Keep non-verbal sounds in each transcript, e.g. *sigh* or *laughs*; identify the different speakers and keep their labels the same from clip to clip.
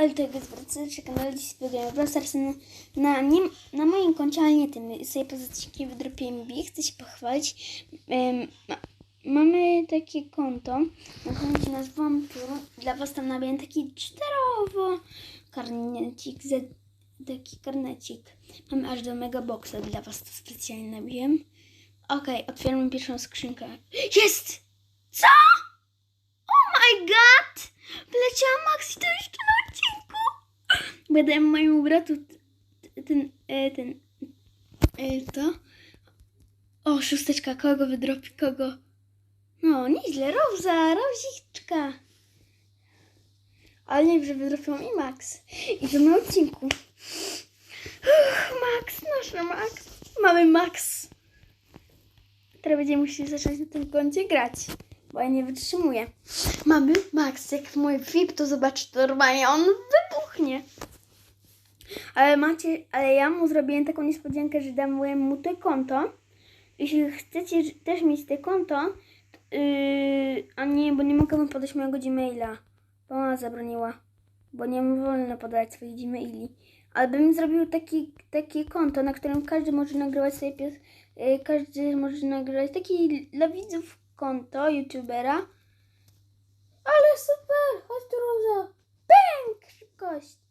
Speaker 1: ale tego zwracajcie kanał dziś spróbujemy Brawl Stars na, na, na moim koncie, ale nie tym. Sobie pozycji wydropiłem bi, chcę się pochwalić. Em, ma, mamy takie konto, na koncie nazwałam Piór. Dla was tam nabiłem taki czterowo karnecik, z, taki karnecik. Mamy aż do mega boxa, dla was to specjalnie nabiłem. Okej, otwieramy pierwszą skrzynkę. Jest! Co? Oh my god! Wleciała Max i to jeszcze na odcinku. Będę mojemu bratu ten, e, ten, e, to. O, szósteczka, kogo wydropi, kogo? No, nieźle, Roza, Roziczka. Ale nie, że wydropią i Max. I to na odcinku. Uff, Max, nasz Max. Mamy Max. Teraz będziemy musieli zacząć na tym koncie grać, bo ja nie wytrzymuję. Mamy Max, jak mój VIP, to zobacz, to normalnie on wybuchnie. Ale macie, ale ja mu zrobiłem taką niespodziankę, że dam mu te konto. Jeśli chcecie też mieć te konto, t- yy, a nie, bo nie mogę wam podać mojego Gmaila, bo ona zabroniła, bo nie wolno podać swoich Gmaili. Ale bym zrobił taki, takie konto, na którym każdy może nagrywać sobie pies, yy, każdy może nagrywać taki dla widzów konto youtubera. Ale super! Chodź tu, Roza! Pęk! Szybkość!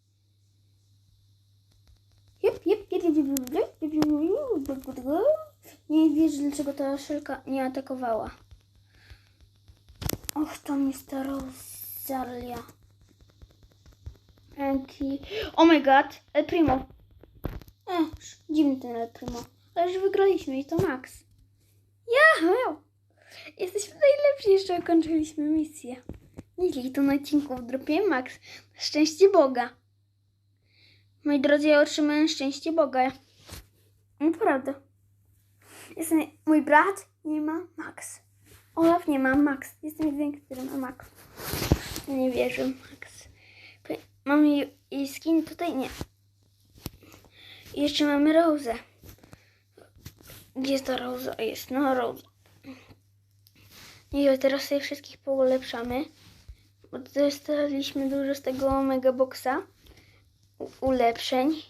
Speaker 1: Nie wiesz, dlaczego ta szelka nie atakowała. Och, to mi ta Rosalia. Enki. Oh my god, El Primo. E, dziwny ten El Primo. Ale że wygraliśmy i to Max. Yahoo! Jesteśmy najlepsi, jeszcze ukończyliśmy misję. Nieźle, to na odcinku wdropiłem Max. Szczęście Boga. Moi drodzy, ja otrzymałem szczęście Boga. Naprawdę. Jestem, mój brat nie ma Max. Olaf nie ma Max. Jestem jedyny, który ma Max. Nie wierzę, Max. Mamy jej- skin tutaj? Nie. Jeszcze mamy Rose. Gdzie jest ta Rose? Jest, no Rose. I teraz sobie wszystkich poulepszamy. Bo dostaliśmy dużo z tego mega boxa ulepszeń.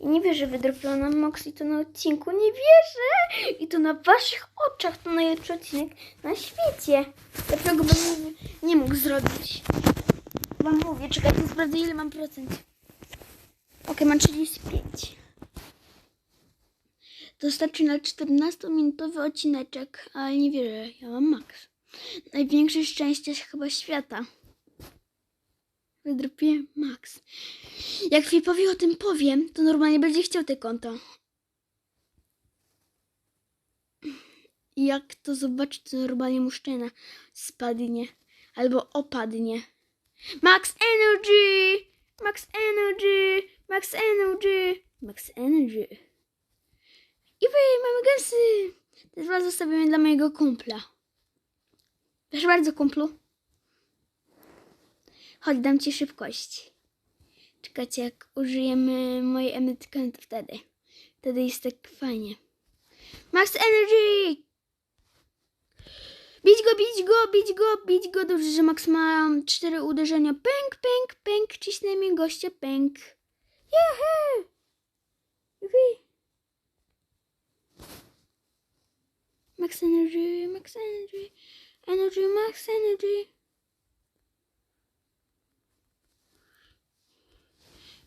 Speaker 1: I nie wierzę, że wydropiło nam Mox i to na odcinku. Nie wierzę! I to na waszych oczach to najlepszy odcinek na świecie. Dlaczego bym nie, mógł zrobić? Wam mówię, czekajcie, sprawdzę ile mam procent. Ok, mam 35. To starczy na 14-minutowy odcineczek, ale nie wierzę, ja mam max. Największe szczęście chyba świata. Wydropiłem max. Jak Fipowi o tym powiem, to normalnie będzie chciał te konto. Jak to zobaczy, to normalnie mu szczena spadnie. Albo opadnie. Max Energy! Max Energy! Max Energy! Max Energy. I wy, mamy gęsy! Też was zostawiamy dla mojego kumpla. Proszę bardzo, kumplu. Chodź, dam ci szybkość. Czekajcie, jak użyjemy mojej emetykanty to wtedy. Wtedy jest tak fajnie. Max Energy! Bić go, bić go, bić go, bić go. Dobrze, że Max ma cztery uderzenia. Pęk, pęk, pęk. Ciśniemy gościa, pęk. Juhu! Juhu! Max Energy, Max Energy. Energy, Max Energy.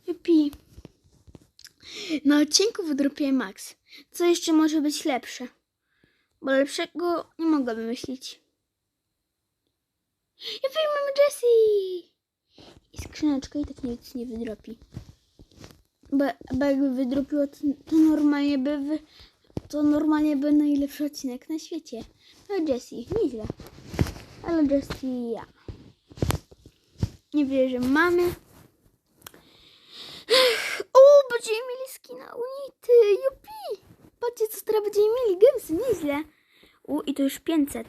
Speaker 1: Jupi. Na odcinku wydropię Max. Co jeszcze może być lepsze? Bo lepszego nie mogę wymyślić. Jupi, mamy Jessie! I skrzyneczka i tak nic nie wydropi. Bo, bo jakby wydropiło, to, to normalnie by wy, to normalnie by najlepszy odcinek na świecie. No Jessie, nieźle. Ale Jessie ja. Nie wierzę, mamy. O, będziemy mieli skina Unity, jupi! Patrzcie, co teraz będziemy mieli, gemsy, nieźle. U, i to już 500.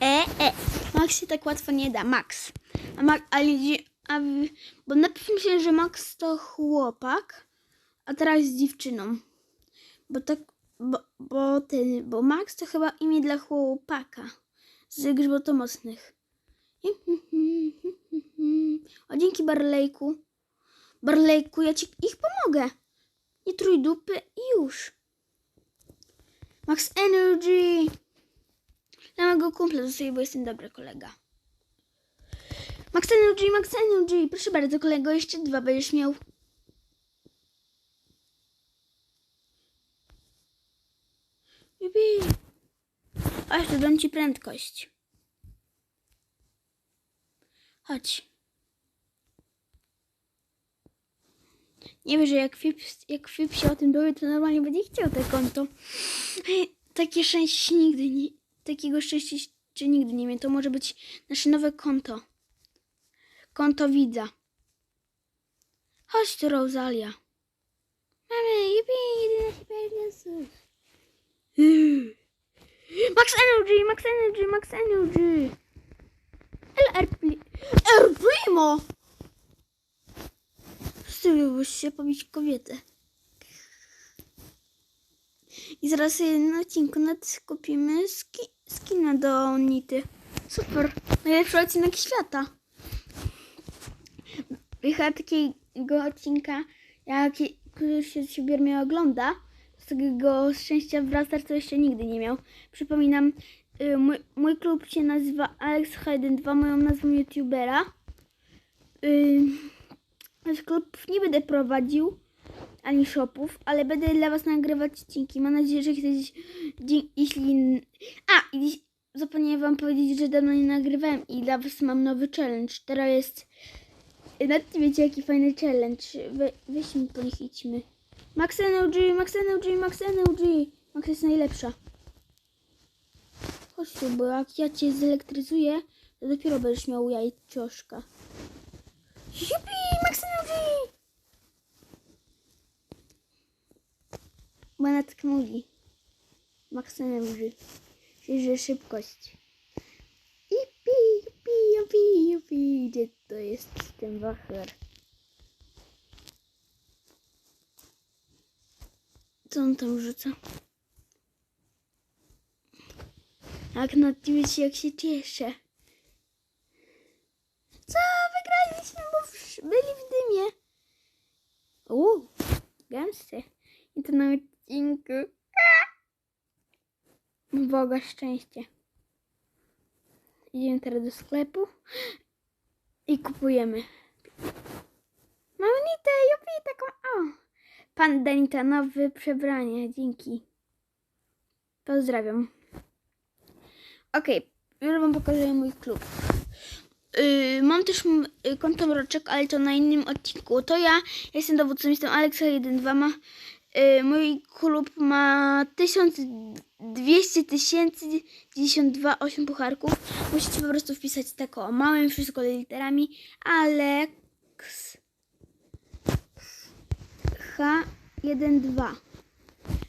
Speaker 1: E, e, Max się tak łatwo nie da, Max. A, ma, a, w- bo najpierw myślałem, że Max to chłopak, a teraz z dziewczyną. Bo tak, bo, bo ten, bo Max to chyba imię dla chłopaka z grzbotomocnych. *laughs* O, dzięki Barlejku. Barlejku, ja ci ich pomogę. Nie trój dupy i już. Max Energy. Na mojego kumpla dostaję, bo jestem dobry kolega. Max Energy, Max Energy. Proszę bardzo, kolego, jeszcze dwa będziesz miał. Jupi. Aż dodam ci prędkość. Chodź. Nie wiem, że jak Fip, jak Fip się o tym dowie, to normalnie będzie chciał te konto. *sniffs* Takie szczęście nigdy nie... Takiego szczęścia czy nigdy nie wiem. To może być nasze nowe konto. Konto widza. Chodź tu, Rosalia. Mamy, jupi, 11 prezentów. Max Energy, Max Energy, Max Energy. El Primo! Wstydziłbyś się pobić kobietę. I zaraz na odcinku nawet kupimy ski, skina do Nity. Super. Najlepszy odcinek świata. Chyba takiego odcinka, jak który się sobie mnie ogląda, z takiego szczęścia w Brawl Stars to jeszcze nigdy nie miał. Przypominam, y, mój, mój klub się nazywa Alex Hayden 2, moją nazwą youtubera. Nasz klub nie będę prowadził, ani shopów, ale będę dla Was nagrywać odcinki. Mam nadzieję, że dzie- jeśli... A, zapomniałem Wam powiedzieć, że dawno nie nagrywałem i dla Was mam nowy challenge. Teraz jest... Nawet nie wiecie, jaki fajny challenge. We, weźmy po nich idźmy. Max Energy, Max Energy, Max Energy. Max jest najlepsza. Chodź tu, bo jak ja Cię zelektryzuję, to dopiero będziesz miał jajcioszka. Jupi, Max Energy! Tak mówi. Max Energy. Że szybkość. Jupi, jupi, jupi, jupi. Gdzie to jest ten wacher? Co on tam rzuca? Jak na się jak się cieszę. Co? Wygraliśmy, bo byli w dymie. Uuu, gęsty. I to na odcinku. Boga szczęście. Idziemy teraz do sklepu i kupujemy. Mamy nitę, jupi, taką, o. Pan Danita, nowe przebranie, dzięki. Pozdrawiam. Okej, już wam pokazuję mój klub. Yy, mam też y, konto mroczek, ale to na innym odcinku. To ja, jestem dowódcą, jestem Alexa12, ma, mój klub ma 1200 tysięcy 92 8 pucharków. Musicie po prostu wpisać tak o małym, wszystko literami. Alex H12.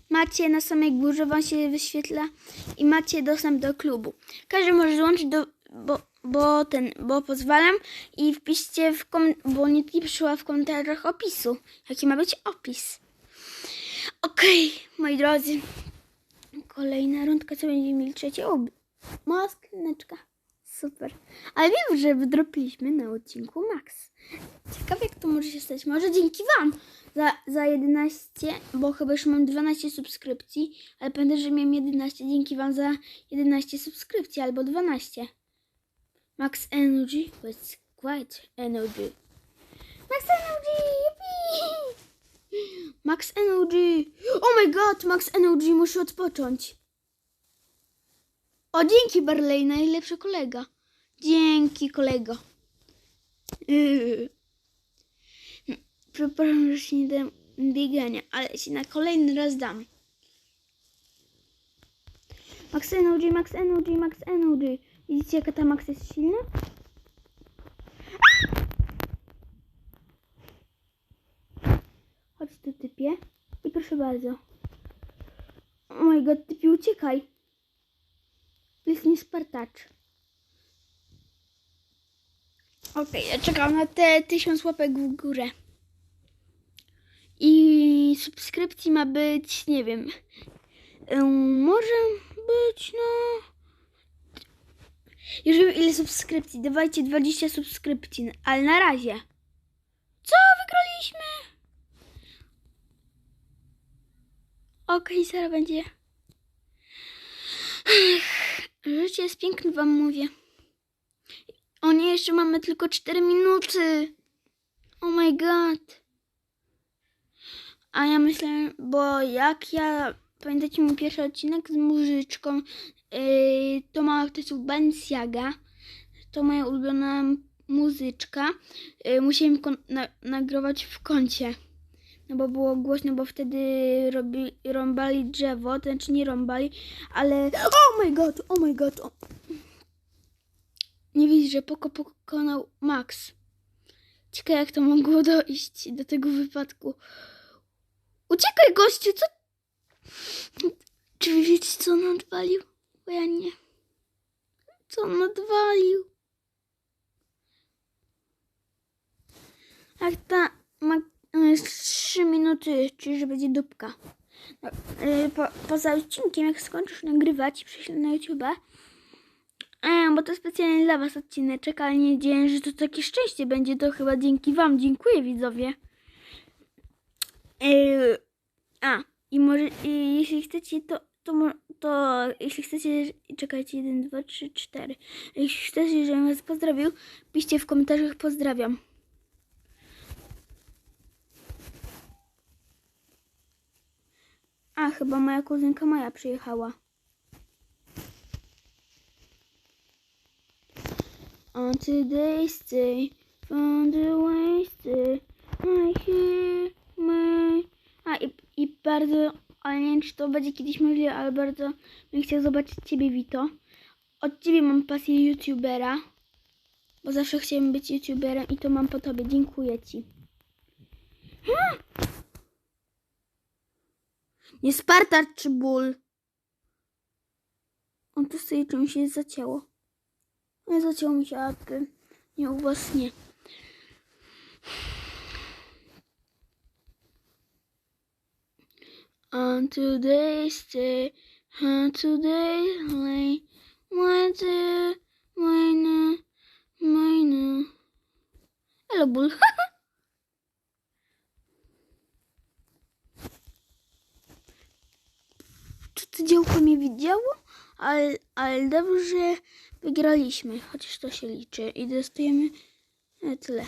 Speaker 1: Macie na samej górze, wam się wyświetla i macie dostęp do klubu. Każdy może dołączyć do, bo, bo ten, bo pozwalam i wpiszcie w kom, bo nie przyszła w komentarzach opisu, jaki ma być opis. Okej, moi drodzy, kolejna rundka, co będziemy mieli trzecie. O, mała skrzyneczka. Super. Ale wiem, że wydropiliśmy na odcinku Max. Ciekawe, jak to może się stać. Może dzięki Wam za, za 11, bo chyba już mam 12 subskrypcji, ale pamiętam, że miałem 11. Dzięki Wam za 11 subskrypcji albo 12. Max Energy with quite energy. Max Energy! Yippee! Max Energy! Oh my god! Max Energy muszę odpocząć. O, dzięki Barley, najlepszy kolega. Dzięki kolego. Yy. Przepraszam, że się nie dam biegania, ale się na kolejny raz dam. Max Energy, Max Energy, Max Energy. Widzicie, jaka ta Max jest silna? Tu, typie. I proszę bardzo. Oh my god, typie, uciekaj. Jest nie spartacz. Okej, ja czekam na te tysiąc łapek w górę. I subskrypcji ma być, nie wiem, może być, no, Już wiem ile subskrypcji. Dawajcie 20 subskrypcji, ale na razie. Co? Wygraliśmy! Okej, zaraz będzie. Ech, Życie jest piękne, wam mówię. O nie, jeszcze mamy tylko 4 minuty. Oh my god. A ja myślę, bo jak ja. Pamiętacie mój pierwszy odcinek z muzyczką? Yy, to ma tytuł Balenciaga. To moja ulubiona muzyczka. Yy, musiałem nagrywać w kącie. No bo było głośno, bo wtedy robi, rąbali drzewo, to znaczy nie rąbali, ale... Oh my god, oh my god. O... Nie widzisz, że Poko pokonał Max. Ciekawe jak to mogło dojść do tego wypadku. Uciekaj gościu, co... Czy wy wiecie co on odwalił? Bo ja nie. Co on odwalił? Jak ta ma 3 minuty, czyli że będzie dupka. No, yy, po, poza odcinkiem, jak skończysz nagrywać, prześlę na YouTube. E, bo to specjalnie dla was odcineczek, ale nie wiedziałem, że to takie szczęście będzie. To chyba dzięki wam. Dziękuję widzowie. Yy, a, i może, i jeśli chcecie, to, to, to, jeśli chcecie, czekajcie, 1, 2, 3, 4. Jeśli chcecie, żebym was pozdrowił, piszcie w komentarzach pozdrawiam. A, chyba moja kuzynka Maja przyjechała. On today's day, from the wasted, I hear my... A, i, i bardzo, ale nie wiem, czy to będzie kiedyś możliwe, ale bardzo bym chciał zobaczyć Ciebie, Wito. Od Ciebie mam pasję youtubera, bo zawsze chciałem być youtuberem i to mam po Tobie. Dziękuję Ci. Nie Sparta czy ból. On tu stoi, czymś się zacięło. Nie zacięło mi się, a ty nie u was nie. On today's day, on today's lay, what the, mine, mine. Hello, ból. Czy to działko mnie widziało? Ale, ale dobrze wygraliśmy, chociaż to się liczy i dostajemy e, tyle.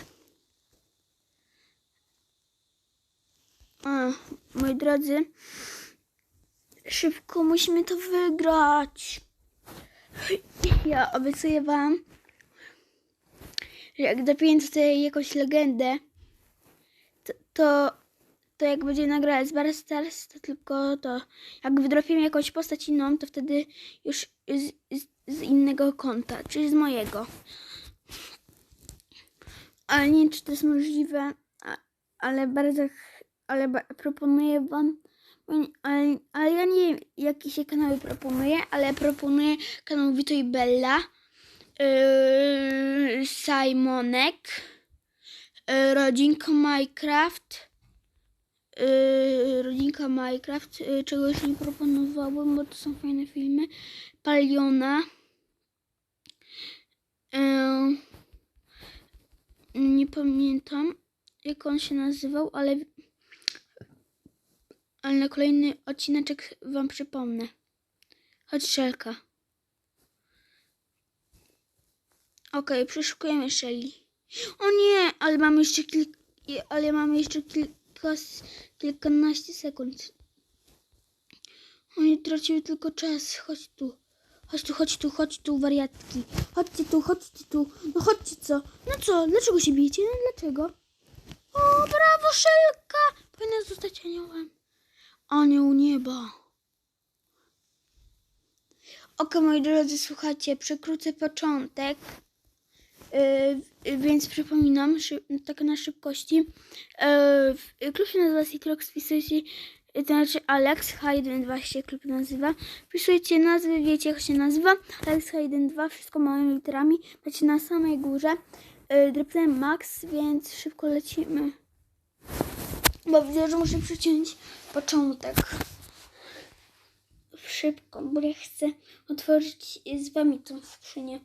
Speaker 1: A, moi drodzy, szybko musimy to wygrać. Ja obiecuję wam, że jak dopiję tutaj jakąś legendę, to, to, to jak będzie nagrać z Bar to tylko to. Jak wydropię jakąś postać inną, to wtedy już z, z, z innego konta, czyli z mojego. Ale nie wiem, czy to jest możliwe, ale bardzo, ale proponuję wam, ale, ale ja nie wiem, jakie się kanały proponuję, ale proponuję kanał Vito i Bella, yy, Simonek, yy, Rodzinka Minecraft, yy, Rodzinka Minecraft, yy, czego już nie proponowałam, bo to są fajne filmy, Paliona, yy, nie pamiętam jak on się nazywał, ale ale na kolejny odcineczek wam przypomnę. Chodź Szelka. Okej, przeszukujemy Shelly. O nie, ale mamy jeszcze kilk... ale mamy jeszcze kilka, s- kilkanaście sekund. Oni traciły tylko czas. Chodź tu. Chodź tu, chodź tu, chodź tu, wariatki. Chodźcie tu, chodźcie tu. No chodźcie co? No co? Dlaczego się bijecie? No dlaczego? O, brawo, Szelka! Powinna zostać aniołem. Anioł nieba. Ok, moi drodzy, słuchajcie, przekrócę początek. Yy, więc przypominam, tak na szybkości. Yy, klub się nazywa Citrox, wpisujcie, yy, to znaczy Alex H12 się klub nazywa. Wpisujcie nazwy, wiecie jak się nazywa. Alex H12, wszystko małymi literami. Macie na samej górze. Yy, Max, więc szybko lecimy. Bo widzę, że muszę przyciąć początek. Szybko, bo ja chcę otworzyć z wami tą skrzynię.